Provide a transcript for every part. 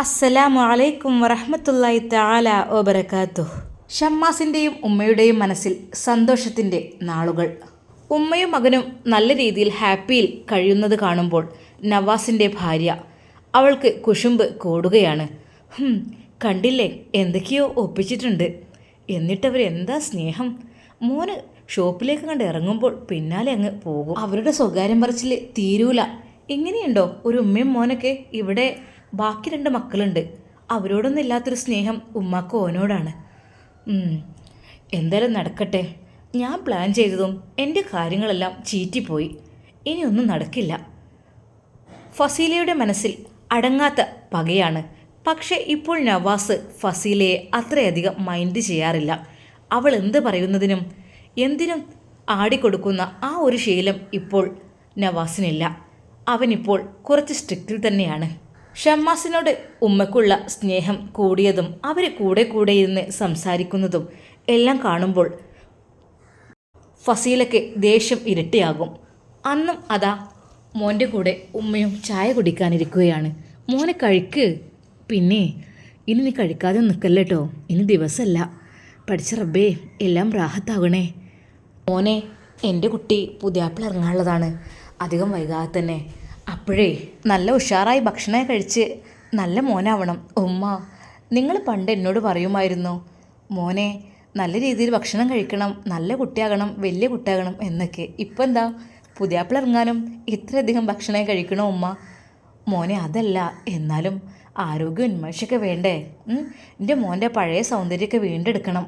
അസ്സലാമു അലൈക്കും വറഹ്മത്തുള്ളാഹി തആല വബറകാതുഹു. ഷമ്മാസിന്റെയും ഉമ്മയുടെയും മനസ്സിൽ സന്തോഷത്തിന്റെ നാളുകൾ. ഉമ്മയും മകനും നല്ല രീതിയിൽ ഹാപ്പിയിൽ കഴിയുന്നത് കാണുമ്പോൾ നവാസിന്റെ ഭാര്യ അവൾക്ക് കുശുമ്പ് കൂടുകയാണ്. കണ്ടില്ലേ? എന്തൊക്കെയോ ഒപ്പിച്ചിട്ടുണ്ട്. എന്നിട്ടവർ എന്താ സ്നേഹം? മോന് ഷോപ്പിലേക്ക് കണ്ട് ഇറങ്ങുമ്പോൾ പിന്നാലെ അങ്ങ് പോകും. അവരുടെ സ്വകാര്യം പറച്ചിൽ തീരൂല. ഇങ്ങനെയുണ്ടോ ഒരു ഉമ്മയും മോനൊക്കെ ഇവിടെ ബാക്കി രണ്ട് മക്കളുണ്ട്. അവരോടൊന്നും ഇല്ലാത്തൊരു സ്നേഹം ഉമ്മാക്ക് ഓനോടാണ്. എന്തായാലും നടക്കട്ടെ. ഞാൻ പ്ലാൻ ചെയ്തതും എന്റെ കാര്യങ്ങളെല്ലാം ചീറ്റിപ്പോയി. ഇനിയൊന്നും നടക്കില്ല. ഫസീലയുടെ മനസ്സിൽ അടങ്ങാത്ത പകയാണ്. പക്ഷേ ഇപ്പോൾ നവാസ് ഫസീലയെ അത്രയധികം മൈൻഡ് ചെയ്യാറില്ല. അവൾ എന്ത് പറയുന്നതിനും എന്തിനും ആടിക്കൊടുക്കുന്ന ആ ഒരു ശീലം ഇപ്പോൾ നവാസിനില്ല. അവനിപ്പോൾ കുറച്ച് സ്ട്രിക്റ്റിൽ തന്നെയാണ്. ഷമ്മാസിനോട് ഉമ്മയ്ക്കുള്ള സ്നേഹം കൂടിയതും അവർ കൂടെ കൂടെ ഇരുന്ന് സംസാരിക്കുന്നതും എല്ലാം കാണുമ്പോൾ ഫസീലയ്ക്ക് ദേഷ്യം ഇരട്ടിയാകും. അന്നും അതാ മോന്റെ കൂടെ ഉമ്മയും ചായ കുടിക്കാനിരിക്കുകയാണ്. മോനെ കഴിക്ക്. പിന്നെ ഇനി നീ കഴിക്കാതെ നിൽക്കല്ല കേട്ടോ ഇനി ദിവസമല്ല പഠിച്ച റബ്ബേ എല്ലാം റാഹത്താകണേ. മോനെ എന്റെ കുട്ടി പുതിയാപ്പിൾ ഇറങ്ങാനുള്ളതാണ്. അധികം വൈകാതെ തന്നെ. അപ്പോഴേ നല്ല ഉഷാറായി ഭക്ഷണം കഴിച്ച് നല്ല മോനാവണം. ഉമ്മ നിങ്ങൾ പണ്ട് എന്നോട് പറയുമായിരുന്നു മോനെ നല്ല രീതിയിൽ ഭക്ഷണം കഴിക്കണം നല്ല കുട്ടിയാകണം വലിയ കുട്ടിയാകണം എന്നൊക്കെ. ഇപ്പം എന്താ? പുതിയാപ്പിൾ ഇറങ്ങാനും ഇത്രയധികം ഭക്ഷണം കഴിക്കണോ ഉമ്മ? മോനെ അതല്ല. എന്നാലും ആരോഗ്യ ഉന്മേഷമൊക്കെ വേണ്ടേ? എന്റെ മോന്റെ പഴയ സൗന്ദര്യമൊക്കെ വീണ്ടെടുക്കണം.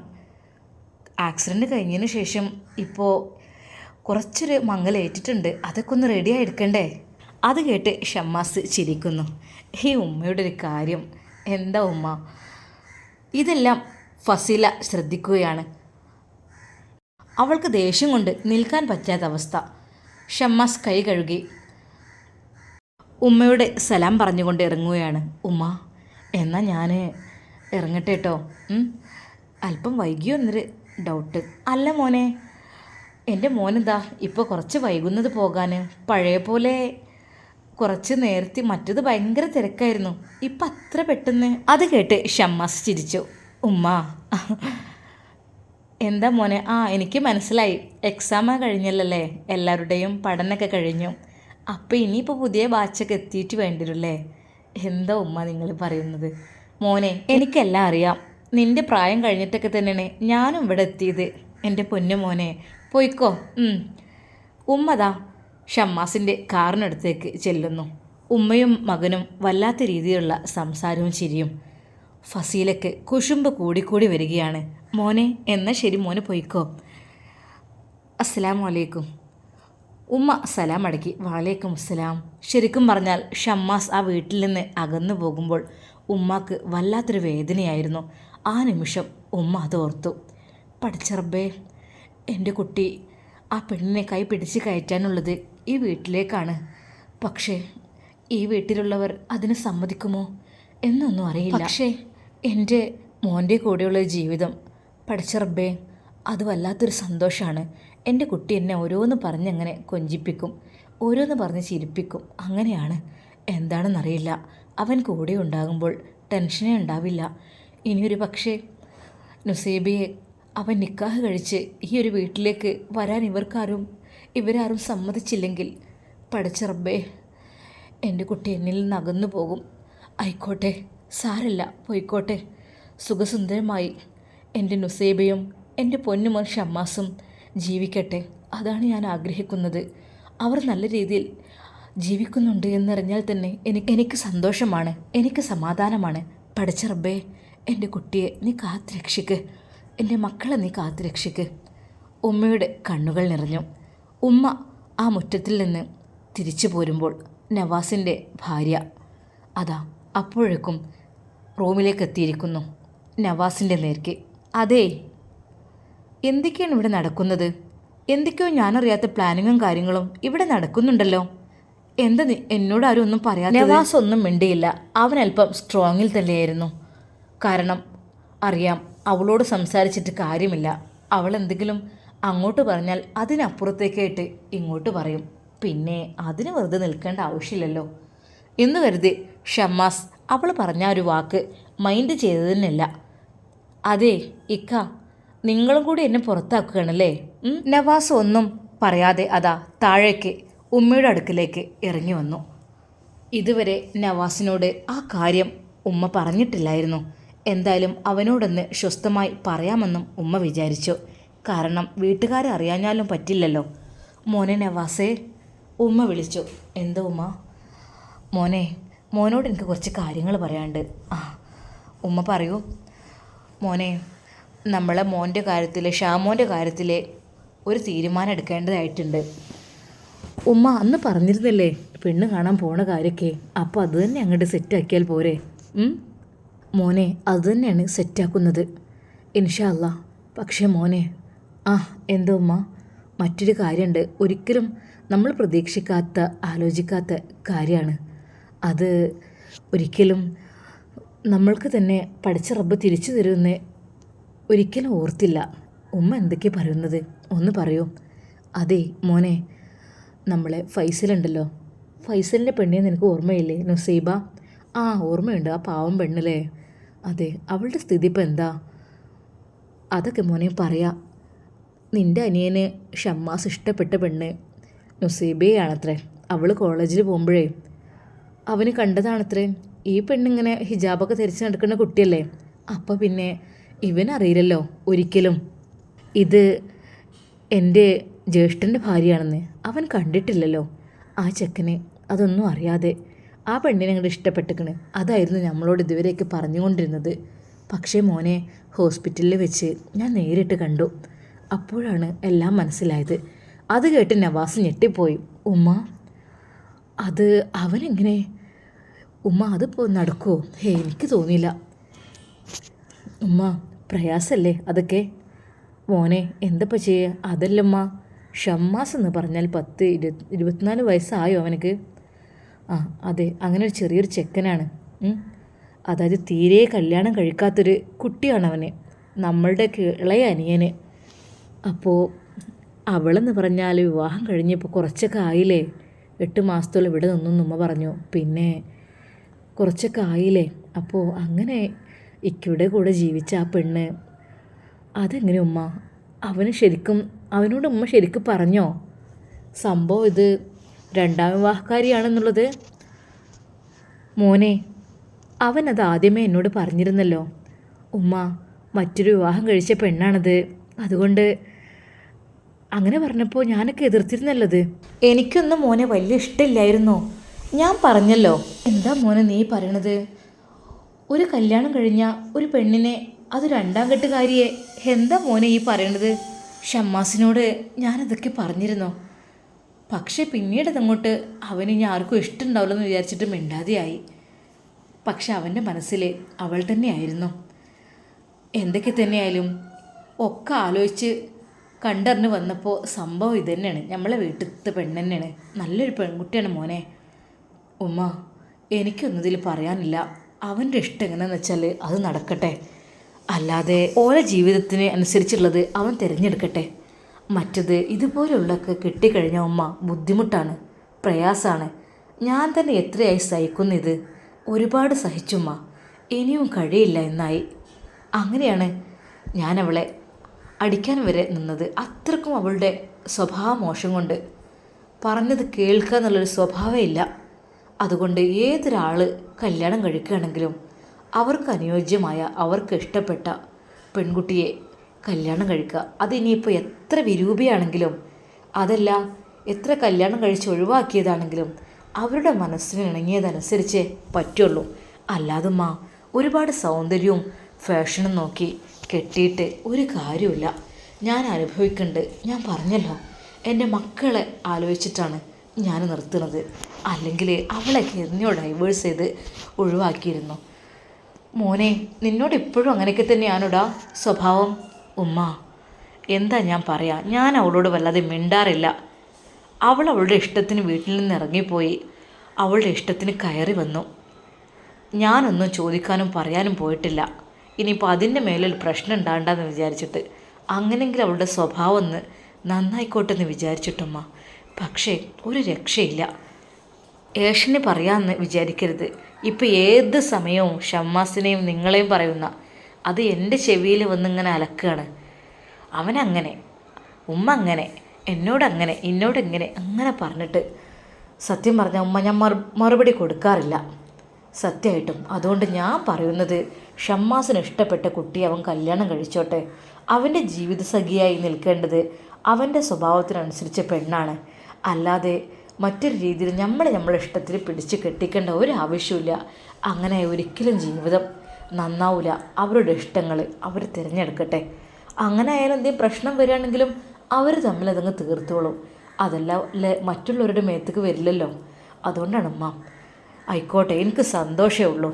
ആക്സിഡന്റ് കഴിഞ്ഞതിന് ശേഷം ഇപ്പോൾ കുറച്ചൊരു മങ്ങലേറ്റിട്ടുണ്ട്. അതൊക്കെ ഒന്ന് റെഡിയായി എടുക്കണ്ടേ? അത് കേട്ട് ഷമ്മാസ് ചിരിക്കുന്നു. ഈ ഉമ്മയുടെ ഒരു കാര്യം. എന്താ ഉമ്മ? ഇതെല്ലാം ഫസീല ശ്രദ്ധിക്കുകയാണ്. അവൾക്ക് ദേഷ്യം കൊണ്ട് നിൽക്കാൻ പറ്റാത്ത അവസ്ഥ. ഷമ്മാസ് കൈ കഴുകി ഉമ്മയുടെ സലാം പറഞ്ഞുകൊണ്ട് ഇറങ്ങുകയാണ്. ഉമ്മ എന്നാൽ ഞാൻ ഇറങ്ങട്ടെ കേട്ടോ അല്പം വൈകിയോ എന്നൊരു ഡൗട്ട് അല്ല മോനെ എന്റെ മോനെന്താ ഇപ്പോൾ കുറച്ച് വൈകുന്നത് പോകാൻ പഴയ പോലെ കുറച്ച് നേരത്തെ മറ്റത് ഭയങ്കര തിരക്കായിരുന്നു. ഇപ്പം അത്ര പെട്ടെന്ന്? അത് കേട്ട് ഷമ്മാസ് ചിരിച്ചു. ഉമ്മ. എന്താ മോനെ? ആ എനിക്ക് മനസ്സിലായി. എക്സാം കഴിഞ്ഞല്ലേ എല്ലാവരുടെയും പഠനമൊക്കെ കഴിഞ്ഞു. അപ്പോൾ ഇനിയിപ്പോൾ പുതിയ ബാച്ചൊക്കെ എത്തിയിട്ട് വേണ്ടിരുല്ലേ എന്താ ഉമ്മ നിങ്ങൾ പറയുന്നത്? മോനെ എനിക്കെല്ലാം അറിയാം. നിന്റെ പ്രായം കഴിഞ്ഞിട്ടൊക്കെ തന്നെയാണ് ഞാനും ഇവിടെ എത്തിയത്. എന്റെ പൊന്നു മോനെ. പോയിക്കോ. ഉമ്മതാ ഷമ്മാസിന്റെ കാറിനടുത്തേക്ക് ചെല്ലുന്നു. ഉമ്മയും മകനും വല്ലാത്ത രീതിയിലുള്ള സംസാരവും ചിരിയും. ഫസീലയ്ക്ക് കുശുമ്പ് കൂടിക്കൂടി വരികയാണ്. മോനെ എന്നാൽ ശരി മോനെ പോയിക്കോ. അസ്സലാമു അലൈക്കും. ഉമ്മ സലാം അടക്കി വാലേക്കും അസ്സലാം. ശരിക്കും പറഞ്ഞാൽ ഷമ്മാസ് ആ വീട്ടിൽ നിന്ന് അകന്നു പോകുമ്പോൾ ഉമ്മാക്ക് വല്ലാത്തൊരു വേദനയായിരുന്നു. ആ നിമിഷം ഉമ്മ ഓർത്തു. പഠിച്ചറബേ എന്റെ കുട്ടി ആ പെണ്ണിനെ കൈ പിടിച്ച് കയറ്റാനുള്ളത് ഈ വീട്ടിലേക്കാണ്. പക്ഷേ ഈ വീട്ടിലുള്ളവർ അതിന് സമ്മതിക്കുമോ എന്നൊന്നും അറിയില്ല. പക്ഷേ എന്റെ മോന്റെ കൂടെയുള്ള ജീവിതം പഠിച്ചറബേ അത് വല്ലാത്തൊരു സന്തോഷമാണ് എന്റെ കുട്ടി എന്നെ ഓരോന്ന് പറഞ്ഞങ്ങനെ കൊഞ്ചിപ്പിക്കും ഓരോന്ന് പറഞ്ഞ് ചിരിപ്പിക്കും. അങ്ങനെയാണ്. എന്താണെന്നറിയില്ല. അവൻ കൂടെ ഉണ്ടാകുമ്പോൾ ടെൻഷനേ ഉണ്ടാവില്ല. ഇനിയൊരു പക്ഷേ നുസേബിയെ അവൻ നിക്കാഹ് കഴിച്ച് ഈ ഒരു വീട്ടിലേക്ക് വരാൻ ഇവർക്കാരും ഇവരാരും സമ്മതിച്ചില്ലെങ്കിൽ പഠിച്ച റബ്ബേ എന്റെ കുട്ടി എന്നിൽ നിന്ന് അകന്നു പോകും. ആയിക്കോട്ടെ സാരല്ല പോയിക്കോട്ടെ. സുഖസുന്ദരമായി. എന്റെ നുസേബയും എന്റെ പൊന്നുമോൻ ഷമ്മാസും ജീവിക്കട്ടെ. അതാണ് ഞാൻ ആഗ്രഹിക്കുന്നത്. അവർ നല്ല രീതിയിൽ ജീവിക്കുന്നുണ്ട് എന്നറിഞ്ഞാൽ തന്നെ എനിക്ക് എനിക്ക് സന്തോഷമാണ് എനിക്ക് സമാധാനമാണ്. പഠിച്ച റബ്ബേ എന്റെ കുട്ടിയെ നീ കാത്തുരക്ഷിക്ക്. എന്റെ മക്കളെ നീ കാത്തുരക്ഷിക്ക്. ഉമ്മയുടെ കണ്ണുകൾ നിറഞ്ഞു. ഉമ്മ ആ മുറ്റത്തിൽ നിന്ന് തിരിച്ചു പോരുമ്പോൾ നവാസിന്റെ ഭാര്യ അതാ അപ്പോഴേക്കും റൂമിലേക്ക് എത്തിയിരിക്കുന്നു. നവാസിന്റെ നേർക്ക് അതെ എന്തൊക്കെയാണ് ഇവിടെ നടക്കുന്നത്? എന്തൊക്കെയോ ഞാനറിയാത്ത പ്ലാനിങ്ങും കാര്യങ്ങളും ഇവിടെ നടക്കുന്നുണ്ടല്ലോ. എന്താ എന്നോട് ആരും ഒന്നും പറയാതെ നവാസ് ഒന്നും മിണ്ടിയില്ല. അവൻ അല്പം സ്ട്രോങ്ങിൽ തന്നെയായിരുന്നു. കാരണം അറിയാം അവളോട് സംസാരിച്ചിട്ട് കാര്യമില്ല. അവൾ എന്തെങ്കിലും അങ്ങോട്ട് പറഞ്ഞാൽ അതിനപ്പുറത്തേക്കായിട്ട് ഇങ്ങോട്ട് പറയും. പിന്നെ അതിന് വെറുതെ നിൽക്കേണ്ട ആവശ്യമില്ലല്ലോ. എന്ന് കരുതി ഷമ്മാസ് അവൾ പറഞ്ഞ ഒരു വാക്ക് മൈൻഡ് ചെയ്തതിനല്ല അതെ ഇക്ക നിങ്ങളും കൂടി എന്നെ പുറത്താക്കുകയാണല്ലേ? നവാസ് ഒന്നും പറയാതെ അതാ താഴേക്ക് ഉമ്മയുടെ അടുക്കിലേക്ക് ഇറങ്ങി വന്നു. ഇതുവരെ നവാസിനോട് ആ കാര്യം ഉമ്മ പറഞ്ഞിട്ടില്ലായിരുന്നു. എന്തായാലും അവനോടൊന്ന് സ്വസ്ഥമായി പറയാമെന്നും ഉമ്മ വിചാരിച്ചു. കാരണം വീട്ടുകാരെ അറിയാഞ്ഞാലും പറ്റില്ലല്ലോ. മോനെ നവാസേ ഉമ്മ വിളിച്ചു. എന്തോ ഉമ്മ? മോനെ മോനോട് എനിക്ക് കുറച്ച് കാര്യങ്ങൾ പറയാനുണ്ട്. ആ ഉമ്മ പറയൂ. മോനെ നമ്മളെ മോന്റെ കാര്യത്തിൽ ഷാമോന്റെ കാര്യത്തിൽ ഒരു തീരുമാനം എടുക്കേണ്ടതായിട്ടുണ്ട്. ഉമ്മ അന്ന് പറഞ്ഞിരുന്നില്ലേ പെണ്ണ് കാണാൻ പോണ കാര്യമൊക്കെ അപ്പോൾ അത് തന്നെ അങ്ങോട്ട് സെറ്റാക്കിയാൽ പോരെ? മോനെ അത് തന്നെയാണ് സെറ്റാക്കുന്നത് ഇൻഷാല്ല പക്ഷേ മോനെ ആ എന്തോ ഉമ്മ. മറ്റൊരു കാര്യമുണ്ട് ഒരിക്കലും നമ്മൾ പ്രതീക്ഷിക്കാത്ത ആലോചിക്കാത്ത കാര്യമാണ് അത് ഒരിക്കലും നമ്മൾക്ക് തന്നെ പഠിച്ച റബ്ബ് തിരിച്ചു തരുമെന്ന് ഒരിക്കലും ഓർത്തില്ല. ഉമ്മ എന്തൊക്കെ പറയുന്നത്? ഒന്ന് പറയൂ. അതെ മോനെ നമ്മളെ ഫൈസലുണ്ടല്ലോ. ഫൈസലിന്റെ പെണ്ണിനെ നിനക്ക് ഓർമ്മയില്ലേ നുസൈബ? ആ ഓർമ്മയുണ്ട്. ആ പാവം പെണ്ണല്ലേ. അതെ അവളുടെ സ്ഥിതി ഇപ്പം എന്താ? അതൊക്കെ മോനെ പറയാം. നിന്റെ അനിയന് ഷമ്മാസ് ഇഷ്ടപ്പെട്ട പെണ്ണ് നുസൈബയാണത്രേ അവൾ കോളേജിൽ പോകുമ്പോഴേ. അവന് കണ്ടതാണത്രേ ഈ പെണ്ണിങ്ങനെ ഹിജാബൊക്കെ ധരിച്ച് നടക്കുന്ന കുട്ടിയല്ലേ. അപ്പോൾ പിന്നെ ഇവനറിയില്ലല്ലോ ഒരിക്കലും. ഇത് എന്റെ ജ്യേഷ്ഠന്റെ ഭാര്യയാണെന്ന്. അവൻ കണ്ടിട്ടില്ലല്ലോ. ആ ചെക്കന് അതൊന്നും അറിയാതെ ആ പെണ്ണിനെ അങ്ങോട്ട് ഇഷ്ടപ്പെട്ടിക്കണ്. അതായിരുന്നു നമ്മളോട് ഇതുവരെയൊക്കെ പറഞ്ഞുകൊണ്ടിരുന്നത്. പക്ഷേ മോനെ ഹോസ്പിറ്റലിൽ വെച്ച് ഞാൻ നേരിട്ട് കണ്ടു. അപ്പോഴാണ് എല്ലാം മനസ്സിലായത്. അത് കേട്ട് നവാസ് ഞെട്ടിപ്പോയി. ഉമ്മ അത് അവനെങ്ങനെ? ഉമ്മ അതിപ്പോൾ നടക്കുമോ ഹേ എനിക്ക് തോന്നിയില്ല. ഉമ്മ പ്രയാസല്ലേ അതൊക്കെ? മോനെ എന്തപ്പോൾ ചെയ്യുക അതല്ലമ്മ ഷമ്മാസ് എന്ന് പറഞ്ഞാൽ പത്ത് ഇരു ഇരുപത്തിനാല് വയസ്സായോ അവനക്ക്? ആ അതെ അങ്ങനെ ഒരു ചെറിയൊരു ചെക്കനാണ്. അതായത് തീരെ കല്യാണം കഴിക്കാത്തൊരു കുട്ടിയാണ് അവന്. നമ്മളുടെ ഇളയ അനിയന്. അപ്പോൾ അവളെന്ന് പറഞ്ഞാൽ വിവാഹം കഴിഞ്ഞപ്പോൾ കുറച്ചൊക്കെ ആയില്ലേ? എട്ട് മാസത്തോളം ഇവിടെ നിന്നും ഉമ്മ പറഞ്ഞു. പിന്നെ കുറച്ചൊക്കെ ആയില്ലേ? അപ്പോൾ അങ്ങനെ ഇക്കയുടെ കൂടെ ജീവിച്ച ആ പെണ്ണ്. അതെങ്ങനെ ഉമ്മ? അവന് ശരിക്കും അവനോട് ഉമ്മ ശരിക്കും പറഞ്ഞോ? സംഭവം ഇത് രണ്ടാം വിവാഹക്കാരിയാണെന്നുള്ളത്? മോനെ അവനത് ആദ്യമേ എന്നോട് പറഞ്ഞിരുന്നല്ലോ. ഉമ്മ മറ്റൊരു വിവാഹം കഴിച്ച പെണ്ണാണത്. അതുകൊണ്ട് അങ്ങനെ പറഞ്ഞപ്പോൾ ഞാനൊക്കെ എതിർത്തിരുന്നല്ലത്? എനിക്കൊന്നും മോനെ വലിയ ഇഷ്ടമില്ലായിരുന്നു. ഞാൻ പറഞ്ഞല്ലോ. എന്താ മോനെ നീ പറയണത്? ഒരു കല്യാണം കഴിഞ്ഞ ഒരു പെണ്ണിനെ അത് രണ്ടാം കെട്ടുകാരിയെ എന്താ മോനെ ഈ പറയണത്? ഷമ്മാസിനോട് ഞാനതൊക്കെ പറഞ്ഞിരുന്നു. പക്ഷേ പിന്നീട് അതങ്ങോട്ട് അവന് ഇനി ആർക്കും ഇഷ്ടമുണ്ടാവില്ലെന്ന് വിചാരിച്ചിട്ട് മിണ്ടാതെയായി. പക്ഷെ അവന്റെ മനസ്സിൽ അവൾ തന്നെയായിരുന്നു. എന്തൊക്കെ തന്നെയായാലും ഒക്കെ ആലോചിച്ച് കണ്ടറിഞ്ഞ് വന്നപ്പോൾ സംഭവം ഇത് തന്നെയാണ് നമ്മളെ വീട്ടിലത്തെ പെണ്ണ് തന്നെയാണ് നല്ലൊരു പെൺകുട്ടിയാണ് മോനെ. ഉമ്മ എനിക്കൊന്നതിൽ പറയാനില്ല. അവന്റെ ഇഷ്ടം എങ്ങനെയാണെന്ന് വെച്ചാൽ അത് നടക്കട്ടെ. അല്ലാതെ ഓരോ ജീവിതത്തിന് അനുസരിച്ചുള്ളത് അവൻ തിരഞ്ഞെടുക്കട്ടെ. മറ്റത് ഇതുപോലെയുള്ളൊക്കെ കിട്ടിക്കഴിഞ്ഞ ഉമ്മ ബുദ്ധിമുട്ടാണ് പ്രയാസമാണ് ഞാൻ തന്നെ എത്രയായി സഹിക്കുന്നു ഇത്. ഒരുപാട് സഹിച്ചുമ്മ ഇനിയും കഴിയില്ല എന്നായി. അങ്ങനെയാണ് ഞാനവളെ അടിക്കാൻ വരെ നിന്നത് അത്രക്കും അവളുടെ സ്വഭാവ മോശം കൊണ്ട്. പറഞ്ഞത് കേൾക്കുക എന്നുള്ളൊരു സ്വഭാവം ഇല്ല. അതുകൊണ്ട് ഏതൊരാൾ കല്യാണം കഴിക്കുകയാണെങ്കിലും അവർക്ക് അനുയോജ്യമായ അവർക്ക് ഇഷ്ടപ്പെട്ട പെൺകുട്ടിയെ കല്യാണം കഴിക്കുക. അതിനിയിപ്പോൾ എത്ര വിരൂപിയാണെങ്കിലും അതല്ല എത്ര കല്യാണം കഴിച്ച് ഒഴിവാക്കിയതാണെങ്കിലും അവരുടെ മനസ്സിന് ഇണങ്ങിയതനുസരിച്ചേ പറ്റുള്ളൂ. അല്ലാതുമ്മ ഒരുപാട് സൗന്ദര്യവും ഫാഷനും നോക്കി കെട്ടിയിട്ട് ഒരു കാര്യമില്ല ഞാൻ അനുഭവിക്കുന്നുണ്ട് ഞാൻ പറഞ്ഞല്ലോ എന്റെ മക്കളെ ആലോചിച്ചിട്ടാണ് ഞാൻ നിർത്തുന്നത്. അല്ലെങ്കിൽ അവളൊക്കെ എന്നെയോ ഡൈവേഴ്സ് ചെയ്ത് ഒഴിവാക്കിയിരുന്നു. മോനെ നിന്നോട് ഇപ്പോഴും അങ്ങനെയൊക്കെ തന്നെയാണോടാ സ്വഭാവം? ഉമ്മ എന്താ ഞാൻ പറയാ? ഞാൻ അവളോട് വല്ലാതെ മിണ്ടാറില്ല. അവൾ അവളുടെ ഇഷ്ടത്തിന് വീട്ടിൽ നിന്ന് ഇറങ്ങിപ്പോയി. അവളുടെ ഇഷ്ടത്തിന് കയറി വന്നു. ഞാനൊന്നും ചോദിക്കാനും പറയാനും പോയിട്ടില്ല. ഇനിയിപ്പോൾ അതിന്റെ മേലൊരു പ്രശ്നം ഉണ്ടാകണ്ടെന്ന് വിചാരിച്ചിട്ട് അങ്ങനെങ്കിലും അവളുടെ സ്വഭാവം ഒന്ന് നന്നായിക്കോട്ടെ എന്ന് വിചാരിച്ചിട്ടുമ്മ. പക്ഷേ ഒരു രക്ഷയില്ല. ഏഷന് പറയാമെന്ന് വിചാരിക്കരുത്. ഇപ്പം ഏത് സമയവും ഷമ്മാസിനെയും നിങ്ങളെയും പറയുന്ന അത് എന്റെ ചെവിയിൽ വന്നിങ്ങനെ അലക്കുകയാണ് അവനങ്ങനെ ഉമ്മ അങ്ങനെ എന്നോടങ്ങനെ എന്നോടെങ്ങനെ അങ്ങനെ പറഞ്ഞിട്ട് സത്യം പറഞ്ഞ ഉമ്മ ഞാൻ മറു മറുപടി കൊടുക്കാറില്ല. സത്യമായിട്ടും. അതുകൊണ്ട് ഞാൻ പറയുന്നത് ഷമ്മാസിന് ഇഷ്ടപ്പെട്ട കുട്ടി അവൻ കല്യാണം കഴിച്ചോട്ടെ. അവന്റെ ജീവിതസഖിയായി നിൽക്കേണ്ടത് അവന്റെ സ്വഭാവത്തിനനുസരിച്ച പെണ്ണാണ്. അല്ലാതെ മറ്റൊരു രീതിയിൽ നമ്മളെ നമ്മളെ ഇഷ്ടത്തിൽ പിടിച്ച് കെട്ടിക്കേണ്ട ഒരു ആവശ്യമില്ല അങ്ങനെ ഒരിക്കലും ജീവിതം നന്നാവില്ല അവരുടെ ഇഷ്ടങ്ങൾ അവർ തിരഞ്ഞെടുക്കട്ടെ. അങ്ങനെ ആയാലും എന്തെങ്കിലും പ്രശ്നം വരികയാണെങ്കിലും അവർ തമ്മിൽ അതങ്ങ് തീർത്തോളും. അതല്ല മറ്റുള്ളവരുടെ മേത്തേക്ക് വരില്ലല്ലോ. അതുകൊണ്ടാണ് ഉമ്മ ആയിക്കോട്ടെ എനിക്ക് സന്തോഷമേ ഉള്ളൂ.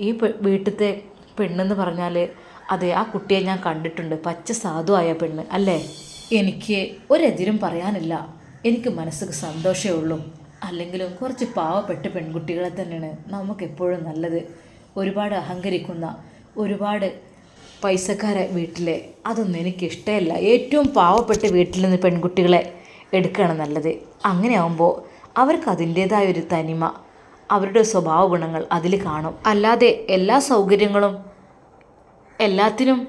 ഈ വീട്ടിലത്തെ പെണ്ണെന്ന് പറഞ്ഞാൽ അതെ ആ കുട്ടിയെ ഞാൻ കണ്ടിട്ടുണ്ട്. പച്ച സാധുവായ പെണ്ണ് അല്ലേ? എനിക്ക് ഒരെതിരും പറയാനില്ല. എനിക്ക് മനസ്സിന് സന്തോഷമേ ഉള്ളൂ. അല്ലെങ്കിലും കുറച്ച് പാവപ്പെട്ട പെൺകുട്ടികളെ തന്നെയാണ് നമുക്കെപ്പോഴും നല്ലത്. ഒരുപാട് അഹങ്കരിക്കുന്ന ഒരുപാട് പൈസക്കാരെ വീട്ടിലെ അതൊന്നും എനിക്ക് ഇഷ്ടമല്ല ഏറ്റവും പാവപ്പെട്ട വീട്ടിൽ നിന്ന് പെൺകുട്ടികളെ എടുക്കുകയാണ് നല്ലത്. അങ്ങനെ ആകുമ്പോൾ അവർക്ക് അതിന്റേതായ ഒരു തനിമ അവരുടെ സ്വഭാവ ഗുണങ്ങൾ അതിൽ കാണും. അല്ലാതെ എല്ലാ സൗകര്യങ്ങളും എല്ലാത്തിനും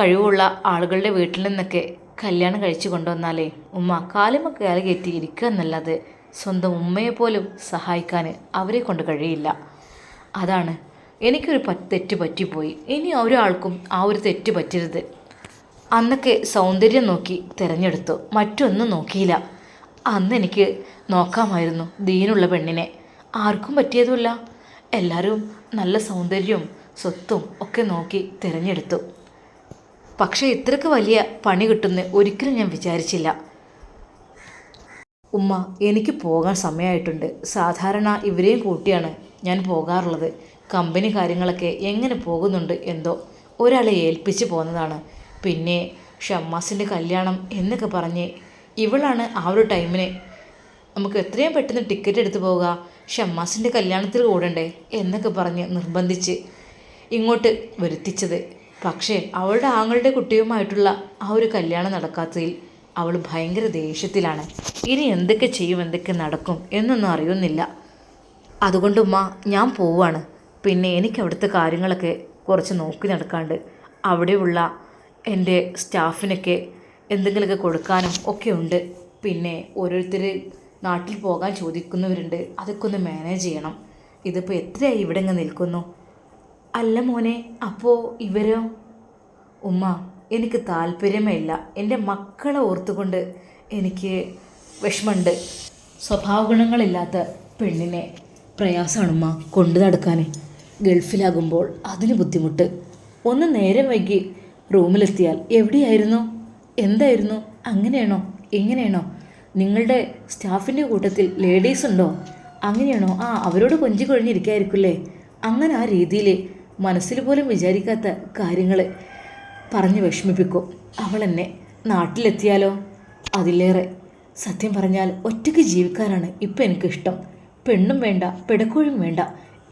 കഴിവുള്ള ആളുകളുടെ വീട്ടിൽ നിന്നൊക്കെ കല്യാണം കഴിച്ചു കൊണ്ടുവന്നാലേ ഉമ്മ കാലുമ കയറി കയറ്റി ഇരിക്കുക എന്നല്ലാതെ സ്വന്തം ഉമ്മയെ പോലും സഹായിക്കാൻ അവരെ കൊണ്ട് കഴിയില്ല. അതാണ് എനിക്കൊരു തെറ്റ് പറ്റിപ്പോയി. ഇനി ഒരാൾക്കും ആ ഒരു തെറ്റ് പറ്റരുത്. അന്നൊക്കെ സൗന്ദര്യം നോക്കി തിരഞ്ഞെടുത്തു. മറ്റൊന്നും നോക്കിയില്ല. അന്ന് എനിക്ക് നോക്കാമായിരുന്നു ദീനുള്ള പെണ്ണിനെ. ആർക്കും പറ്റിയതുമില്ല. എല്ലാവരും നല്ല സൗന്ദര്യവും സ്വത്തും ഒക്കെ നോക്കി തിരഞ്ഞെടുത്തു. പക്ഷേ ഇത്രയ്ക്ക് വലിയ പണി കിട്ടുമെന്ന് ഒരിക്കലും ഞാൻ വിചാരിച്ചില്ല. ഉമ്മ എനിക്ക് പോകാൻ സമയമായിട്ടുണ്ട് സാധാരണ ഇവരെയും കൂട്ടിയാണ് ഞാൻ പോകാറുള്ളത്. കമ്പനി കാര്യങ്ങളൊക്കെ എങ്ങനെ പോകുന്നുണ്ട് എന്തോ ഒരാളെ ഏൽപ്പിച്ച് പോകുന്നതാണ്. പിന്നെ ഷമ്മാസിന്റെ കല്യാണം എന്നൊക്കെ പറഞ്ഞ് ഇവളാണ് ആ ഒരു ടൈമിന് നമുക്ക് എത്രയും പെട്ടെന്ന് ടിക്കറ്റ് എടുത്തു പോവുക. ഷമ്മാസിന്റെ കല്യാണത്തിൽ കൂടണ്ടേ എന്നൊക്കെ പറഞ്ഞ് നിർബന്ധിച്ച് ഇങ്ങോട്ട് വരുത്തിച്ചത്. പക്ഷേ അവളുടെ ആങ്ങളുടെ കുട്ടിയുമായിട്ടുള്ള ആ ഒരു കല്യാണം നടക്കാത്തതിൽ അവൾ ഭയങ്കര ദേഷ്യത്തിലാണ്. ഇനി എന്തൊക്കെ ചെയ്യും എന്തൊക്കെ നടക്കും എന്നൊന്നും അറിയുന്നില്ല. അതുകൊണ്ട് ഉമ്മ ഞാൻ പോവാണ്. പിന്നെ എനിക്ക് അവിടുത്തെ കാര്യങ്ങളൊക്കെ കുറച്ച് നോക്കി നടക്കാണ്ട് അവിടെയുള്ള എന്റെ സ്റ്റാഫിനൊക്കെ എന്തെങ്കിലുമൊക്കെ കൊടുക്കാനും ഒക്കെ ഉണ്ട്. പിന്നെ ഓരോരുത്തർ നാട്ടിൽ പോകാൻ ചോദിക്കുന്നവരുണ്ട്. അതൊക്കെ ഒന്ന് മാനേജ് ചെയ്യണം. ഇതിപ്പോൾ എത്രയായി ഇവിടെ ഇങ്ങ് നിൽക്കുന്നു? അല്ല മോനെ അപ്പോൾ ഇവരോ? ഉമ്മ എനിക്ക് താല്പര്യമേ ഇല്ല എന്റെ മക്കളെ ഓർത്തുകൊണ്ട് എനിക്ക് വിഷമമുണ്ട്. സ്വഭാവ ഗുണങ്ങളില്ലാത്ത പെണ്ണിനെ പ്രയാസമാണ് ഉമ്മ കൊണ്ടു നടക്കാൻ ഗൾഫിലാകുമ്പോൾ അതിന് ബുദ്ധിമുട്ട്. ഒന്ന് നേരം വൈകി റൂമിലെത്തിയാൽ എവിടെയായിരുന്നു? എന്തായിരുന്നു? അങ്ങനെയാണോ? എങ്ങനെയാണോ നിങ്ങളുടെ സ്റ്റാഫിന്റെ കൂട്ടത്തിൽ ലേഡീസ് ഉണ്ടോ? അങ്ങനെയാണോ? ആ അവരോട് കൊഞ്ചി കൊഴിഞ്ഞിരിക്കായിരിക്കില്ലേ അങ്ങനെ ആ രീതിയിൽ മനസ്സിൽ പോലും വിചാരിക്കാത്ത കാര്യങ്ങൾ പറഞ്ഞ് വിഷമിപ്പിക്കും. അവൾ എന്നെ നാട്ടിലെത്തിയാലോ? അതിലേറെ. സത്യം പറഞ്ഞാൽ ഒറ്റയ്ക്ക് ജീവിക്കാനാണ് ഇപ്പം എനിക്കിഷ്ടം. പെണ്ണും വേണ്ട പിടക്കോഴും വേണ്ട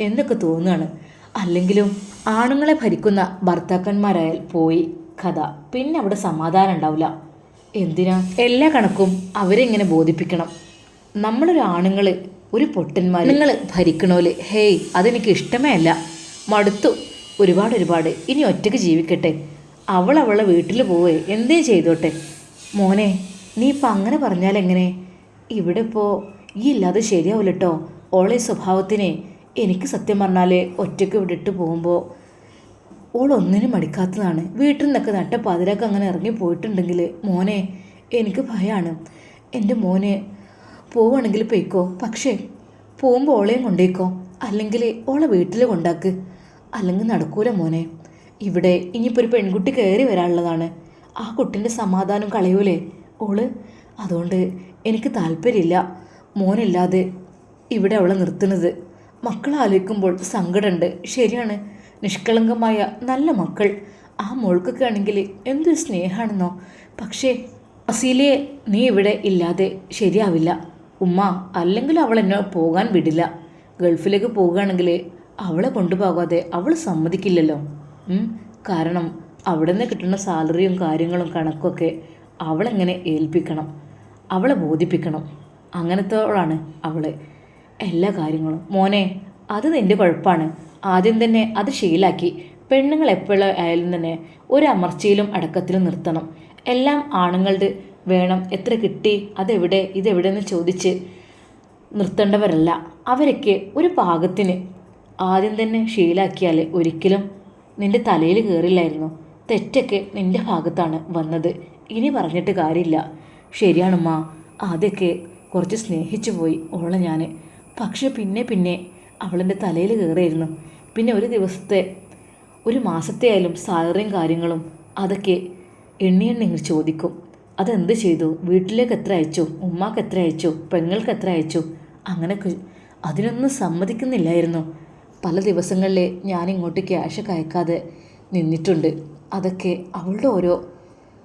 എന്നൊക്കെ തോന്നുകയാണ്. അല്ലെങ്കിലും ആണുങ്ങളെ ഭരിക്കുന്ന ഭർത്താക്കന്മാരായാൽ പോയി. കഥ. പിന്നെ അവിടെ സമാധാനം ഉണ്ടാവില്ല. എന്തിനാ? എല്ലാ കണക്കും അവരെ ഇങ്ങനെ ബോധിപ്പിക്കണം? നമ്മളൊരു ആണുങ്ങൾ ഒരു പൊട്ടന്മാർ നിങ്ങൾ ഭരിക്കണോൽ ഹേയ് അതെനിക്ക് ഇഷ്ടമേ അല്ല. മടുത്തു. ഒരുപാട് ഒരുപാട്. ഇനി ഒറ്റയ്ക്ക് ജീവിക്കട്ടെ. അവൾ അവളെ വീട്ടിൽ പോവേ. എന്തേ ചെയ്തോട്ടെ? മോനെ നീ ഇപ്പം അങ്ങനെ പറഞ്ഞാൽ എങ്ങനെ? ഇവിടെ ഇപ്പോൾ ഈ ഇല്ലാതെ ശരിയാവില്ല കേട്ടോ ഓളെ സ്വഭാവത്തിനെ എനിക്ക് സത്യം പറഞ്ഞാൽ ഒറ്റയ്ക്ക് വിട്ടിട്ട് പോകുമ്പോൾ ഓൾ ഒന്നിനും മടിക്കാത്തതാണ്. വീട്ടിൽ നിന്നൊക്കെ നട്ട പതിരൊക്കെ അങ്ങനെ ഇറങ്ങി പോയിട്ടുണ്ടെങ്കിൽ മോനെ എനിക്ക് ഭയമാണ് എന്റെ മോനെ പോവുകയാണെങ്കിൽ പോയിക്കോ. പക്ഷേ പോകുമ്പോൾ ഓളെയും കൊണ്ടേക്കോ. അല്ലെങ്കിൽ ഓളെ വീട്ടിൽ കൊണ്ടാക്ക്. അല്ലെങ്കിൽ നടക്കൂല മോനെ. ഇവിടെ ഇനിയിപ്പോൾ ഒരു പെൺകുട്ടി കയറി വരാനുള്ളതാണ്. ആ കുട്ടിന്റെ സമാധാനം കളയൂലേ. ഓൾ അതുകൊണ്ട് എനിക്ക് താല്പര്യമില്ല. മോനില്ലാതെ ഇവിടെ അവളെ നിർത്തുന്നത്. മക്കളെ ആലോചിക്കുമ്പോൾ സങ്കടമുണ്ട്. ശരിയാണ്. നിഷ്കളങ്കമായ നല്ല മക്കൾ. ആ മോൾക്കൊക്കെ ആണെങ്കിൽ എന്തൊരു സ്നേഹമാണെന്നോ പക്ഷേ അസീലയെ നീ ഇവിടെ ഇല്ലാതെ ശരിയാവില്ല. ഉമ്മ അല്ലെങ്കിൽ അവൾ എന്നെ പോകാൻ വിടില്ല. ഗൾഫിലേക്ക് പോവുകയാണെങ്കിൽ അവളെ കൊണ്ടുപോകാതെ അവൾ സമ്മതിക്കില്ലല്ലോ. കാരണം അവിടെ നിന്ന് കിട്ടുന്ന സാലറിയും കാര്യങ്ങളും കണക്കൊക്കെ അവളെങ്ങനെ ഏൽപ്പിക്കണം? അവളെ ബോധിപ്പിക്കണം. അങ്ങനത്തോളാണ് അവൾ എല്ലാ കാര്യങ്ങളും. മോനെ അത് നിന്റെ കുഴപ്പമാണ് ആദ്യം തന്നെ അത് ശീലാക്കി പെണ്ണുങ്ങൾ എപ്പോഴും ആയാലും തന്നെ ഒരു അമർച്ചയിലും അടക്കത്തിലും നിർത്തണം. എല്ലാം ആണുങ്ങളുടെ വേണം. എത്ര കിട്ടി? അതെവിടെ? ഇതെവിടെ എന്ന് ചോദിച്ച് നിർത്തേണ്ടവരല്ല. അവരൊക്കെ ഒരു പാകത്തിന് ആദ്യം തന്നെ ശീലാക്കിയാൽ ഒരിക്കലും നിന്റെ തലയിൽ കയറില്ലായിരുന്നു. തെറ്റൊക്കെ നിന്റെ ഭാഗത്താണ് വന്നത്. ഇനി പറഞ്ഞിട്ട് കാര്യമില്ല. ശരിയാണമ്മ. ആദ്യമൊക്കെ കുറച്ച് സ്നേഹിച്ചു പോയി ഓളെ ഞാൻ പക്ഷെ പിന്നെ പിന്നെ അവളെന്റെ തലയിൽ കയറിയിരുന്നു. പിന്നെ ഒരു ദിവസത്തെ ഒരു മാസത്തെ ആയാലും സാലറിയും കാര്യങ്ങളും അതൊക്കെ എണ്ണി എണ്ണി ഇങ്ങനെ ചോദിക്കും. അതെന്ത് ചെയ്തു? വീട്ടിലേക്ക് എത്ര അയച്ചു? ഉമ്മാക്ക് എത്ര അയച്ചു? പെങ്ങൾക്ക് എത്ര അയച്ചു? അങ്ങനെയൊക്കെ അതിനൊന്നും സമ്മതിക്കുന്നില്ലായിരുന്നു. പല ദിവസങ്ങളിൽ ഞാൻ ഇങ്ങോട്ട് ക്യാഷൊക്കെ അയക്കാതെ നിന്നിട്ടുണ്ട്. അതൊക്കെ അവളുടെ ഓരോ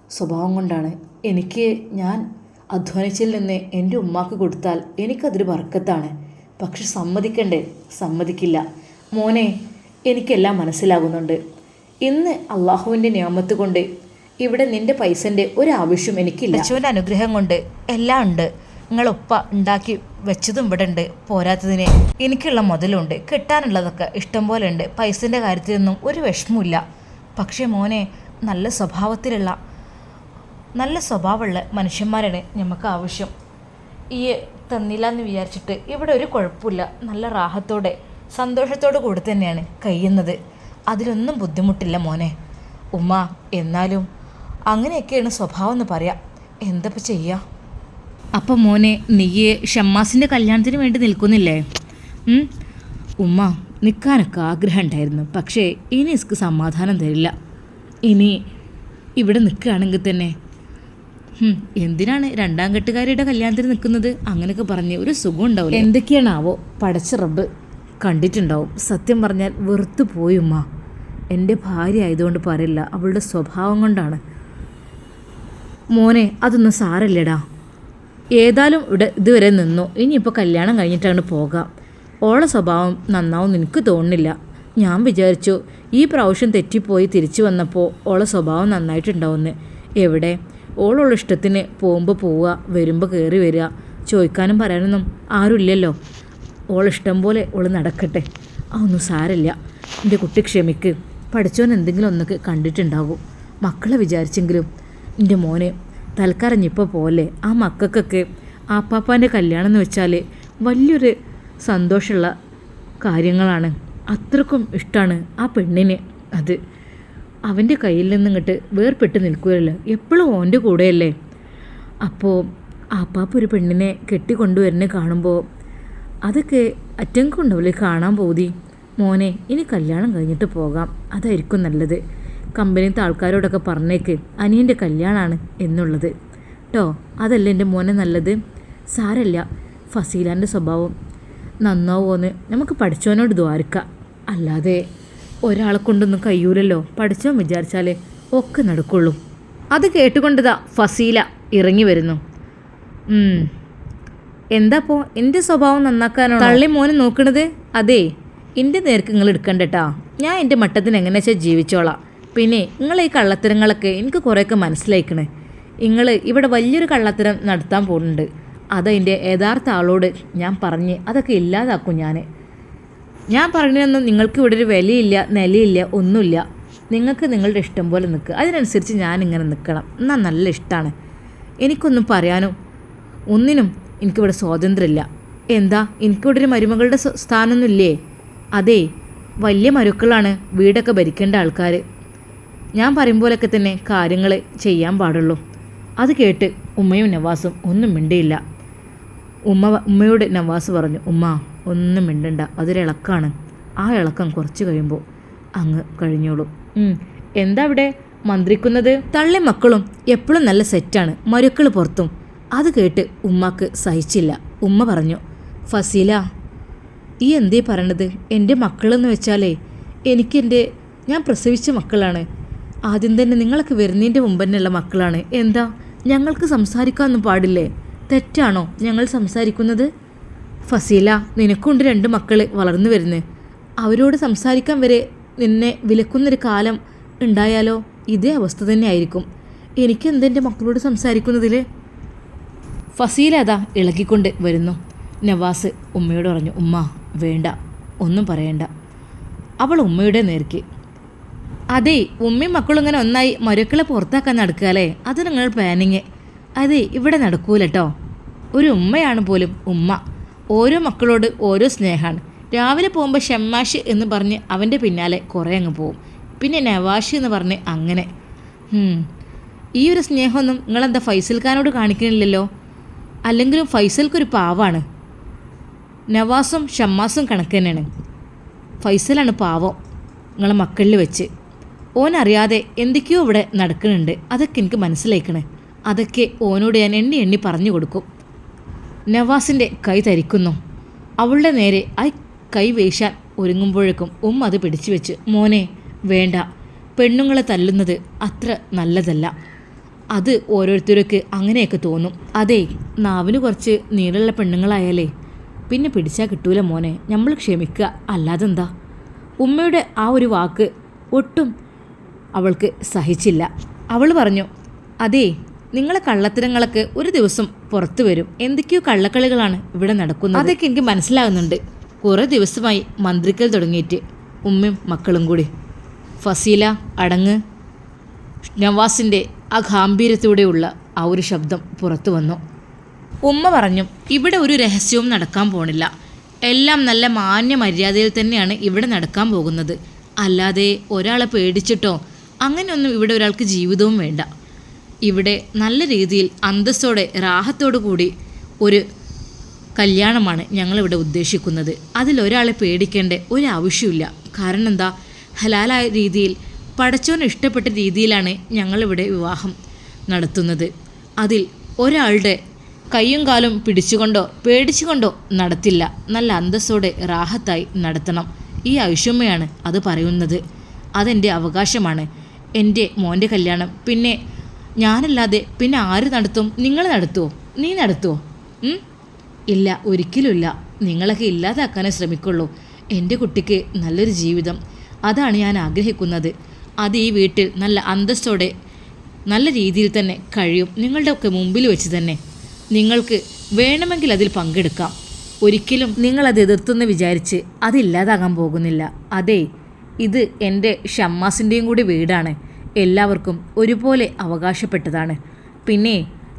സ്വഭാവം കൊണ്ടാണ്. എനിക്ക് ഞാൻ അധ്വാനിച്ചിൽ നിന്ന് എന്റെ ഉമ്മാക്ക് കൊടുത്താൽ എനിക്കതൊരു വർക്കത്താണ്. പക്ഷെ സമ്മതിക്കണ്ടേ? സമ്മതിക്കില്ല. മോനെ എനിക്കെല്ലാം മനസ്സിലാകുന്നുണ്ട്. ഇന്ന് അള്ളാഹുവിന്റെ നിയമത്ത് കൊണ്ട് ഇവിടെ നിന്റെ പൈസന്റെ ഒരാവശ്യം എനിക്കില്ല. അച്ഛന്റെ അനുഗ്രഹം കൊണ്ട് എല്ലാം ഉണ്ട്. നിങ്ങളൊപ്പ ഉണ്ടാക്കി വെച്ചതും ഇവിടെ ഉണ്ട്. പോരാത്തതിന് എനിക്കുള്ള മുതലുണ്ട്. കിട്ടാനുള്ളതൊക്കെ ഇഷ്ടം പോലെ ഉണ്ട്. പൈസന്റെ കാര്യത്തിലൊന്നും ഒരു വിഷമമില്ല പക്ഷേ മോനെ നല്ല സ്വഭാവത്തിലുള്ള നല്ല സ്വഭാവമുള്ള മനുഷ്യന്മാരാണ് നമുക്ക് ആവശ്യം. ഈ തന്നില്ല എന്ന് വിചാരിച്ചിട്ട് ഇവിടെ ഒരു കുഴപ്പമില്ല. നല്ല റാഹത്തോടെ സന്തോഷത്തോടു കൂടി തന്നെയാണ് കഴിയുന്നത്. അതിലൊന്നും ബുദ്ധിമുട്ടില്ല മോനെ. ഉമ്മ എന്നാലും അങ്ങനെയൊക്കെയാണ് സ്വഭാവം എന്ന് പറയാം. എന്തപ്പോൾ ചെയ്യുക അപ്പം മോനെ നീ ഷമ്മാസിന്റെ കല്യാണത്തിന് വേണ്ടി നിൽക്കുന്നില്ലേ? ഉമ്മ നിൽക്കാനൊക്കെ ആഗ്രഹം ഉണ്ടായിരുന്നു. പക്ഷേ ഇനി ഇസ്ക്ക് സമാധാനം തരില്ല. ഇനി ഇവിടെ നിൽക്കുകയാണെങ്കിൽ തന്നെ എന്തിനാണ് രണ്ടാം കെട്ടുകാരിയുടെ കല്യാണത്തിന് നിൽക്കുന്നത്? അങ്ങനെയൊക്കെ പറഞ്ഞ് ഒരു സുഖം ഉണ്ടാവില്ല. എന്തൊക്കെയാണാവോ? പടച്ച റബ്ബ്. കണ്ടിട്ടുണ്ടാവും. സത്യം പറഞ്ഞാൽ വെറുത്തു പോയുമ്മ എന്റെ ഭാര്യ ആയതുകൊണ്ട് പറയില്ല. അവളുടെ സ്വഭാവം കൊണ്ടാണ്. മോനെ അതൊന്നും സാരല്ലടാ. ഏതായാലും ഇവിടെ ഇതുവരെ നിന്നു. ഇനിയിപ്പോൾ കല്യാണം കഴിഞ്ഞിട്ടാണ് പോകാം. ഓളെ സ്വഭാവം നന്നാവും എനിക്ക് തോന്നുന്നില്ല. ഞാൻ വിചാരിച്ചു ഈ പ്രാവശ്യം തെറ്റിപ്പോയി തിരിച്ചു വന്നപ്പോൾ ഓളെ സ്വഭാവം നന്നായിട്ടുണ്ടാവുമെന്ന്. എവിടെ? ഓളുള്ള ഇഷ്ടത്തിന് പോകുമ്പോൾ പോവുക വരുമ്പോൾ കയറി വരിക. ചോദിക്കാനും പറയാനൊന്നും ആരുമില്ലല്ലോ. ഓളിഷ്ടം പോലെ ഓൾ നടക്കട്ടെ. അതൊന്നും സാരമില്ല. എന്റെ കുട്ടി ക്ഷമിക്ക്. പഠിച്ചവൻ എന്തെങ്കിലും ഒന്നൊക്കെ കണ്ടിട്ടുണ്ടാവും. മക്കളെ വിചാരിച്ചെങ്കിലും എന്റെ മോനെ തൽക്കാലം പോലെ ആ മക്കൾക്കൊക്കെ ആപ്പാപ്പാന്റെ കല്യാണം എന്ന് വെച്ചാൽ വലിയൊരു സന്തോഷമുള്ള കാര്യങ്ങളാണ്. അത്രക്കും ഇഷ്ടമാണ് ആ പെണ്ണിന് അത്. അവന്റെ കയ്യിൽ നിന്നിങ്ങോട്ട് വേർപെട്ട് നിൽക്കുകയല്ലോ? എപ്പോഴും ഓന്റെ കൂടെയല്ലേ? അപ്പോൾ ആപ്പാപ്പ ഒരു പെണ്ണിനെ കെട്ടിക്കൊണ്ടുവരുന്നത് കാണുമ്പോൾ അതൊക്കെ അറ്റങ്കുണ്ടാവില്ലേ കാണാൻ പോതി മോനെ ഇനി കല്യാണം കഴിഞ്ഞിട്ട് പോകാം. അതായിരിക്കും നല്ലത്. കമ്പനിത്തെ ആൾക്കാരോടൊക്കെ പറഞ്ഞേക്ക്. അനിയന്റെ കല്യാണമാണ് എന്നുള്ളത്. കേട്ടോ അതല്ല എന്റെ മോനെ നല്ലത്? സാരല്ല ഫസീലാന്റെ സ്വഭാവം. നന്നാവുമോന്ന് നമുക്ക് പഠിച്ചവനോട് ദ്വാരക്ക. അല്ലാതെ ഒരാളെ കൊണ്ടൊന്നും കഴിയൂലല്ലോ. പഠിച്ചവൻ വിചാരിച്ചാലേ ഒക്കെ നടക്കുള്ളൂ. അത് കേട്ടുകൊണ്ടതാ ഫസീല ഇറങ്ങി വരുന്നു. എന്താപ്പോ? എന്റെ സ്വഭാവം നന്നാക്കാനോ തള്ളി മോനെ നോക്കണത്? അതെ. എന്റെ നേർക്ക് നിങ്ങൾ എടുക്കണ്ടട്ടാ. ഞാൻ എന്റെ മട്ടത്തിന് എങ്ങനെ വെച്ചാൽ ജീവിച്ചോളാം. പിന്നെ നിങ്ങൾ ഈ കള്ളത്തരങ്ങളൊക്കെ എനിക്ക് കുറേയൊക്കെ മനസ്സിലായിക്കണേ. നിങ്ങൾ ഇവിടെ വലിയൊരു കള്ളത്തരം നടത്താൻ പോകുന്നുണ്ട് അതെന്റെ യഥാർത്ഥ ആളോട് ഞാൻ പറഞ്ഞ് അതൊക്കെ ഇല്ലാതാക്കും ഞാൻ ഞാൻ പറഞ്ഞതൊന്നും നിങ്ങൾക്ക് ഇവിടെ ഒരു വിലയില്ല നിലയില്ല ഒന്നുമില്ല. നിങ്ങൾക്ക് നിങ്ങളുടെ ഇഷ്ടം പോലെ നിൽക്കുക അതിനനുസരിച്ച് ഞാൻ ഇങ്ങനെ നിൽക്കണം. എന്നാൽ നല്ല ഇഷ്ടമാണ് എനിക്കൊന്നും പറയാനും? ഒന്നിനും എനിക്കിവിടെ സ്വാതന്ത്ര്യമില്ല. എന്താ? എനിക്കിവിടെ ഒരു മരുമകളുടെ സ്ഥാനമൊന്നുമില്ലേ? അതെ വലിയ മരുക്കളാണ് വീടൊക്കെ ഭരിക്കേണ്ട ആൾക്കാർ ഞാൻ പറയും പോലൊക്കെ തന്നെ കാര്യങ്ങൾ ചെയ്യാൻ പാടുള്ളൂ. അത് കേട്ട് ഉമ്മയും നവാസും ഒന്നും മിണ്ടിയില്ല. ഉമ്മ ഉമ്മയോട് നവാസ് പറഞ്ഞു ഉമ്മ ഒന്നും മിണ്ടണ്ട. അതൊരിളക്കാണ് ആ ഇളക്കം കുറച്ച് കഴിയുമ്പോൾ അങ്ങ് കഴിഞ്ഞോളൂ. എന്താ ഇവിടെ മന്ത്രിക്കുന്നത്? തള്ളി മക്കളും എപ്പോഴും നല്ല സെറ്റാണ് മരുക്കൾ പുറത്തും. അത് കേട്ട് ഉമ്മാക്ക് സഹിച്ചില്ല. ഉമ്മ പറഞ്ഞു ഫസീല ഈ എന്തേ പറയണത്? എന്റെ മക്കളെന്ന് വെച്ചാലേ എനിക്കെന്റെ ഞാൻ പ്രസവിച്ച മക്കളാണ്. ആദ്യം തന്നെ നിങ്ങളൊക്കെ വരുന്നതിന്റെ മുമ്പ് തന്നെയുള്ള മക്കളാണ്. എന്താ? ഞങ്ങൾക്ക് സംസാരിക്കാനൊന്നും പാടില്ലേ? തെറ്റാണോ ഞങ്ങൾ സംസാരിക്കുന്നത്? ഫസീല നിനക്കുണ്ട് രണ്ട് മക്കൾ വളർന്നു വരുന്നത് അവരോട് സംസാരിക്കാൻ വരെ നിന്നെ വിലക്കുന്നൊരു കാലം ഉണ്ടായാലോ? ഇതേ അവസ്ഥ തന്നെ ആയിരിക്കും എനിക്കെന്തെന്റെ മക്കളോട് സംസാരിക്കുന്നതിൽ ഫസീല അതാ ഇളകിക്കൊണ്ട് വരുന്നു. നവാസ് ഉമ്മയോട് പറഞ്ഞു ഉമ്മ വേണ്ട ഒന്നും പറയണ്ട. അവൾ ഉമ്മയുടെ നേർക്ക്. അതെ ഉമ്മയും മക്കളും ഇങ്ങനെ ഒന്നായി മരുക്കളെ പുറത്താക്കാൻ നടക്കുകയല്ലേ അത് നിങ്ങൾ പ്ലാനിങ് അതെ ഇവിടെ നടക്കൂലട്ടോ. ഒരു ഉമ്മയാണ് പോലും ഉമ്മ. ഓരോ മക്കളോട് ഓരോ സ്നേഹമാണ് രാവിലെ പോകുമ്പോൾ ഷമ്മാഷ് എന്ന് പറഞ്ഞ് അവന്റെ പിന്നാലെ കുറേ അങ്ങ് പോവും. പിന്നെ നവാഷ് എന്ന് പറഞ്ഞ് അങ്ങനെ. ഈ ഒരു സ്നേഹമൊന്നും നിങ്ങളെന്താ ഫൈസൽ ഖാനോട് കാണിക്കണില്ലല്ലോ? അല്ലെങ്കിലും ഫൈസൽക്കൊരു പാവാണ്. നവാസും ഷമ്മാസും കണക്ക് തന്നെയാണ്. ഫൈസലാണ് പാവം നിങ്ങളെ മക്കളിൽ വെച്ച്. ഓനറിയാതെ എന്തൊക്കെയോ ഇവിടെ നടക്കുന്നുണ്ട്. അതൊക്കെ എനിക്ക് മനസ്സിലാക്കണേ അതൊക്കെ ഓനോട് ഞാൻ എണ്ണി എണ്ണി പറഞ്ഞു കൊടുക്കും. നവാസിന്റെ കൈ തരിക്കുന്നു അവളുടെ നേരെ ആ കൈ വീശാൻ ഒരുങ്ങുമ്പോഴേക്കും ഉമ്മ അത് പിടിച്ചു വെച്ച് മോനെ വേണ്ട. പെണ്ണുങ്ങളെ തല്ലുന്നത് അത്ര നല്ലതല്ല. അത് ഓരോരുത്തർക്ക് അങ്ങനെയൊക്കെ തോന്നും. അതെ നാവിന് കുറച്ച് നീളുള്ള പെണ്ണുങ്ങളായാലേ. പിന്നെ പിടിച്ചാൽ കിട്ടൂല മോനെ. നമ്മൾ ക്ഷമിക്കുക അല്ലാതെന്താ? ഉമ്മയുടെ ആ ഒരു വാക്ക് ഒട്ടും അവൾക്ക് സഹിച്ചില്ല. അവൾ പറഞ്ഞു അതേ നിങ്ങളെ കള്ളത്തരങ്ങളൊക്കെ ഒരു ദിവസം പുറത്തു വരും. എന്തൊക്കെയോ കള്ളക്കളികളാണ് ഇവിടെ നടക്കുന്നത്. അതൊക്കെ എനിക്ക് മനസ്സിലാകുന്നുണ്ട് കുറേ ദിവസമായി മന്ത്രിക്കൽ തുടങ്ങിയിട്ട് ഉമ്മയും മക്കളും കൂടി. ഫസീല അടങ്ങ്. നവാസിന്റെ ആ ഗാംഭീര്യത്തോടെയുള്ള ആ ഒരു ശബ്ദം പുറത്തു വന്നു. ഉമ്മ പറഞ്ഞു ഇവിടെ ഒരു രഹസ്യവും നടക്കാൻ പോണില്ല. എല്ലാം നല്ല മാന്യ മര്യാദയിൽ തന്നെയാണ് ഇവിടെ നടക്കാൻ പോകുന്നത്. അല്ലാതെ ഒരാളെ പേടിച്ചിട്ടോ അങ്ങനെയൊന്നും ഇവിടെ ഒരാൾക്ക് ജീവിതവും വേണ്ട. ഇവിടെ നല്ല രീതിയിൽ അന്തസ്സോടെ റാഹത്തോടു കൂടി ഒരു കല്യാണമാണ് ഞങ്ങളിവിടെ ഉദ്ദേശിക്കുന്നത്. അതിലൊരാളെ പേടിക്കേണ്ട ഒരു ഒരാവശ്യമില്ല കാരണം എന്താ? ഹലാലായ രീതിയിൽ പടച്ചോന് ഇഷ്ടപ്പെട്ട രീതിയിലാണ് ഞങ്ങളിവിടെ വിവാഹം നടത്തുന്നത്. അതിൽ ഒരാളുടെ കയ്യും കാലും പിടിച്ചുകൊണ്ടോ പേടിച്ചുകൊണ്ടോ നടത്തില്ല. നല്ല അന്തസ്സോടെ റാഹത്തായി നടത്തണം. ഈ ഐഷമ്മയാണ് അത് പറയുന്നത്. അതെന്റെ അവകാശമാണ്. എന്റെ മോന്റെ കല്യാണം. പിന്നെ ഞാനല്ലാതെ പിന്നെ ആര് നടത്തും? നിങ്ങൾ നടത്തുമോ നീ നടത്തുമോ ഇല്ല ഒരിക്കലുമില്ല. നിങ്ങളൊക്കെ ഇല്ലാതാക്കാനേ ശ്രമിക്കുള്ളൂ. എന്റെ കുട്ടിക്ക് നല്ലൊരു ജീവിതം. അതാണ് ഞാൻ ആഗ്രഹിക്കുന്നത്. അത് ഈ വീട്ടിൽ നല്ല അന്തസ്സോടെ നല്ല രീതിയിൽ തന്നെ കഴിയും. നിങ്ങളുടെയൊക്കെ മുമ്പിൽ വെച്ച് തന്നെ നിങ്ങൾക്ക് വേണമെങ്കിൽ അതിൽ പങ്കെടുക്കാം. ഒരിക്കലും നിങ്ങളത് എതിർത്തെന്ന് വിചാരിച്ച് അതില്ലാതാകാൻ പോകുന്നില്ല. അതെ ഇത് എന്റെ ഷമ്മാസിന്റെയും കൂടി വീടാണ്. എല്ലാവർക്കും ഒരുപോലെ അവകാശപ്പെട്ടതാണ്. പിന്നെ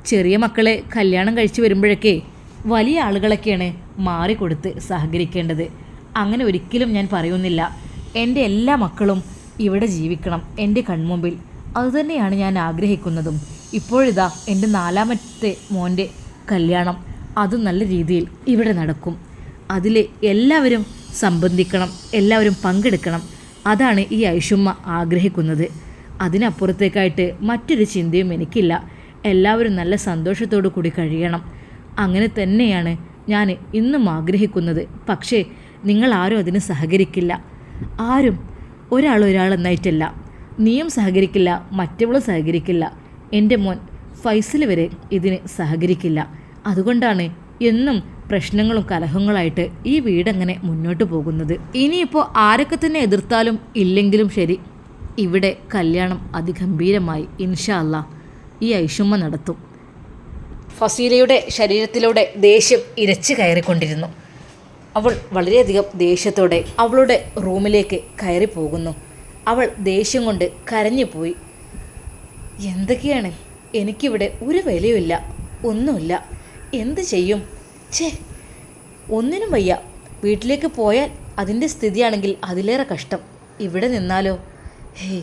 ചെറിയ മക്കളെ കല്യാണം കഴിച്ചു വരുമ്പോഴൊക്കെ വലിയ ആളുകളൊക്കെയാണ് മാറിക്കൊടുത്ത് സഹകരിക്കേണ്ടത്. അങ്ങനെ ഒരിക്കലും ഞാൻ പറയുന്നില്ല. എന്റെ എല്ലാ മക്കളും ഇവിടെ ജീവിക്കണം എന്റെ കൺമുമ്പിൽ. അതുതന്നെയാണ് ഞാൻ ആഗ്രഹിക്കുന്നതും. ഇപ്പോഴിതാ എന്റെ നാലാമത്തെ മോന്റെ കല്യാണം. അത് നല്ല രീതിയിൽ ഇവിടെ നടക്കും. അതിൽ എല്ലാവരും സംബന്ധിക്കണം എല്ലാവരും പങ്കെടുക്കണം. അതാണ് ഈ ഐഷുമ്മ ആഗ്രഹിക്കുന്നത്. അതിനപ്പുറത്തേക്കായിട്ട് മറ്റൊരു ചിന്തയും എനിക്കില്ല. എല്ലാവരും നല്ല സന്തോഷത്തോടു കൂടി കഴിയണം. അങ്ങനെ തന്നെയാണ് ഞാൻ ഇന്നും ആഗ്രഹിക്കുന്നത്. പക്ഷേ നിങ്ങളാരും അതിന് സഹകരിക്കില്ല. ആരും ഒരാൾ ഒരാൾ എന്നായിട്ടല്ല നീയും സഹകരിക്കില്ല മറ്റവളും സഹകരിക്കില്ല. എന്റെ മോൻ ഫൈസൽ വരെ ഇതിന് സഹകരിക്കില്ല. അതുകൊണ്ടാണ് എന്നും പ്രശ്നങ്ങളും കലഹങ്ങളായിട്ട് ഈ വീടങ്ങനെ മുന്നോട്ട് പോകുന്നത്. ഇനിയിപ്പോൾ ആരൊക്കെ തന്നെ എതിർത്താലും ഇല്ലെങ്കിലും ശരി ഇവിടെ കല്യാണം അതിഗംഭീരമായി ഇൻഷാ അല്ലാ ഈ ഐഷുമ്മ നടത്തും. ഫസീലയുടെ ശരീരത്തിലൂടെ ദേഷ്യം ഇരച്ചു കയറിക്കൊണ്ടിരുന്നു. അവൾ വളരെയധികം ദേഷ്യത്തോടെ അവളുടെ റൂമിലേക്ക് കയറി പോകുന്നു. അവൾ ദേഷ്യം കൊണ്ട് കരഞ്ഞു പോയി. എന്തൊക്കെയാണ്? എനിക്കിവിടെ ഒരു വിലയുമില്ല. ഒന്നുമില്ല. എന്ത് ചെയ്യും? ഛേ ഒന്നിനും വയ്യ. വീട്ടിലേക്ക് പോയാൽ അതിന്റെ സ്ഥിതിയാണെങ്കിൽ അതിലേറെ കഷ്ടം. ഇവിടെ നിന്നാലോ? ഹേ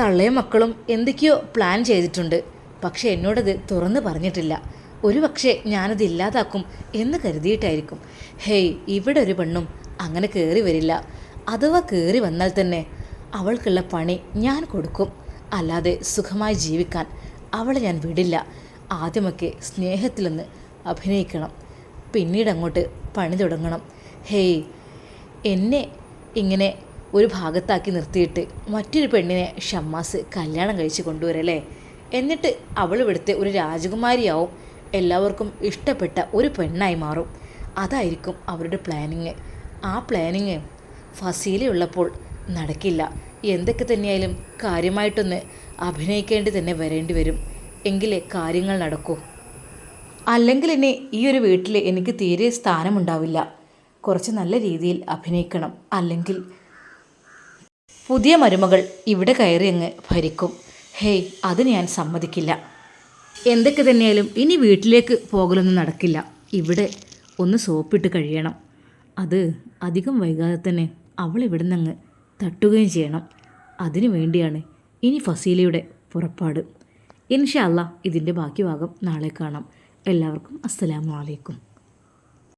തള്ളയും മക്കളും എന്തൊക്കെയോ പ്ലാൻ ചെയ്തിട്ടുണ്ട്. പക്ഷെ എന്നോടത് തുറന്ന് പറഞ്ഞിട്ടില്ല. ഒരു പക്ഷേ ഞാനത് ഇല്ലാതാക്കും എന്ന് കരുതിയിട്ടായിരിക്കും. ഹേയ് ഇവിടെ ഒരു പെണ്ണും അങ്ങനെ കയറി വരില്ല. അഥവാ കയറി വന്നാൽ തന്നെ അവൾക്കുള്ള പണി ഞാൻ കൊടുക്കും. അല്ലാതെ സുഖമായി ജീവിക്കാൻ അവളെ ഞാൻ വിടില്ല. ആദ്യമൊക്കെ സ്നേഹത്തിലൊന്ന് അഭിനയിക്കണം. പിന്നീട് അങ്ങോട്ട് പണി തുടങ്ങണം. ഹേയ് എന്നെ ഇങ്ങനെ ഒരു ഭാഗത്താക്കി നിർത്തിയിട്ട് മറ്റൊരു പെണ്ണിനെ ഷമ്മാസ് കല്യാണം കഴിച്ച് കൊണ്ടുവരല്ലേ? എന്നിട്ട് അവൾ ഇവിടുത്തെ ഒരു രാജകുമാരിയാവും. എല്ലാവർക്കും ഇഷ്ടപ്പെട്ട ഒരു പെണ്ണായി മാറും. അതായിരിക്കും അവരുടെ പ്ലാനിങ്. ആ പ്ലാനിങ് ഫസീലയുള്ളപ്പോൾ നടക്കില്ല. എന്തൊക്കെ തന്നെയായാലും കാര്യമായിട്ടൊന്ന് അഭിനയിക്കേണ്ടി തന്നെ വരേണ്ടി വരും. എങ്കിലേ കാര്യങ്ങൾ നടക്കൂ. അല്ലെങ്കിൽ എന്നെ ഈ ഒരു വീട്ടിൽ എനിക്ക് തീരെ സ്ഥാനമുണ്ടാവില്ല. കുറച്ച് നല്ല രീതിയിൽ അഭിനയിക്കണം. അല്ലെങ്കിൽ പുതിയ മരുമകൾ ഇവിടെ കയറി അങ്ങ് ഭരിക്കും. ഹേയ് അത് ഞാൻ സമ്മതിക്കില്ല. എന്തൊക്കെ തന്നെയാലും ഇനി വീട്ടിലേക്ക് പോകലൊന്നും നടക്കില്ല. ഇവിടെ ഒന്ന് സോപ്പിട്ട് കഴിയണം അത് അധികം വൈകാതെ തന്നെ അവൾ ഇവിടെ നിന്ന് തട്ടുകയും ചെയ്യണം. അതിനു വേണ്ടിയാണ് ഇനി ഫസീലയുടെ പുറപ്പാട്. ഇൻഷാ അല്ലാ ഇതിന്റെ ബാക്കി ഭാഗം നാളെ കാണാം. എല്ലാവർക്കും അസ്സലാമു അലൈക്കും.